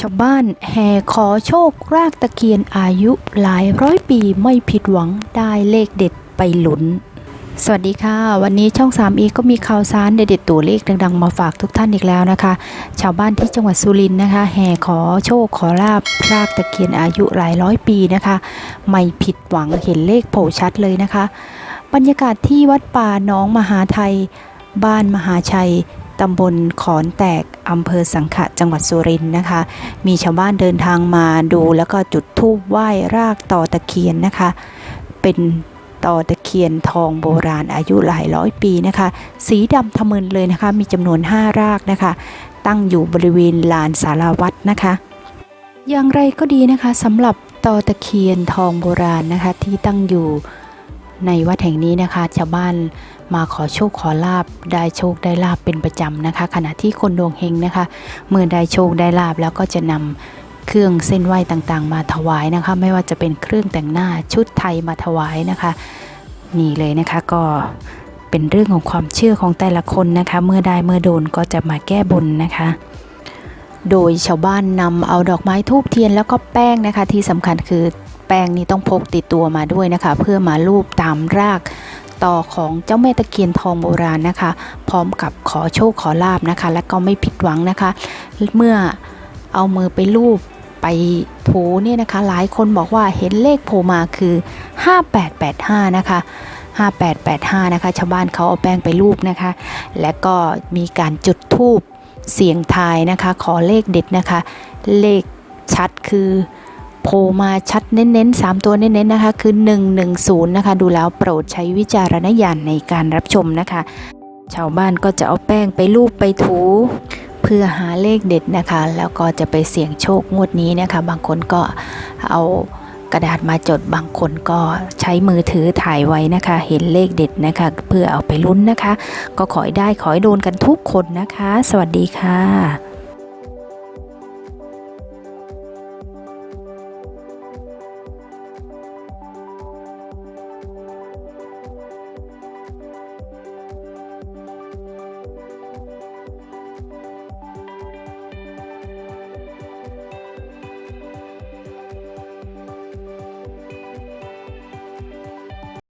ชาวบ้านแห่ขอโชครากตะเคียนอายุหลายร้อยปีไม่ผิดหวังได้เลขเด็ดไปหลุน สวัสดีค่ะ วันนี้ช่อง3 e ก็มีข่าวสารเด็ดๆตัวเลขดังๆ มาฝากทุกท่านอีกแล้วนะคะ ชาวบ้านที่จังหวัดสุรินทร์นะคะ แห่ขอโชคขอลาบรากตะเคียนอายุหลายร้อยปีนะคะ ไม่ผิดหวังเห็นเลขโผล่ชัดเลยนะคะ บรรยากาศที่วัดป่าน้องมหาไทย บ้านมหาชัย ตำบลขอนแตกอำเภอสังขะจังหวัดสุรินทร์นะคะ มีชาวบ้านเดินทางมาดูแล้วก็จุดธูปไหว้รากต่อตะเคียนนะคะ เป็นต่อตะเคียนทองโบราณอายุหลายร้อยปีนะคะ สีดำทะมึนเลยนะคะ มีจำนวน 5 รากนะคะ ตั้งอยู่บริเวณลานสารวัดนะคะ อย่างไรก็ดีนะคะสำหรับต่อตะเคียนทองโบราณนะคะที่ตั้งอยู่ ในวัดแห่งนี้นะคะชาวบ้านมาขอโชคขอลาบได้โชคได้ลาบเป็นประจำนะคะ ขณะที่คนดวงเฮงนะคะ เมื่อได้โชคได้ลาบแล้วก็จะนำเครื่องเส้นไหว้ต่างๆ มาถวายนะคะ ไม่ว่าจะเป็นเครื่องแต่งหน้าชุดไทยมาถวายนะคะ นี่เลยนะคะก็เป็นเรื่องของความเชื่อของแต่ละคนนะคะ เมื่อได้เมื่อโดนก็จะมาแก้บนนะคะ โดยชาวบ้านนำเอาดอกไม้ทูบเทียนแล้วก็แป้งนะคะ ที่สำคัญคือแป้งนี้ต้องพกติดตัวมาด้วยนะคะ เพื่อมาลูบตามรากต่อของเจ้าแม่ตะเคียนทองโบราณนะคะ พร้อมกับขอโชคขอลาบนะคะ และก็ไม่ผิดหวังนะคะ เมื่อเอามือไปลูบไปถูเนี่ยนะคะ หลายคนบอกว่าเห็นเลขโผล่มาคือ 5885 นะคะ 5885 นะคะ ชาวบ้านเขาเอาแป้งไปรูปนะคะ และก็มีการจุดธูป เสียงทายนะคะ ขอเลขเด็ดนะคะ เลขชัดคือโผล่มาชัดเน้นๆ 3 ตัวเน้นๆนะคะ คือ 110 นะคะ ดูแล้วโปรดใช้วิจารณญาณในการรับชมนะคะ ชาวบ้านก็จะเอาแป้งไปลูบไปถู เพื่อหาเลขเด็ดนะคะ แล้วก็จะไปเสี่ยงโชคงวดนี้นะคะ บางคนก็เอา ระดาษมาจดบางคนก็ใช้มือถือถ่ายไว้นะคะ เห็นเลขเด็ดนะคะ เพื่อเอาไปลุ้นนะคะ ก็ขอให้ได้ขอให้โดนกันทุกคนนะคะ สวัสดีค่ะ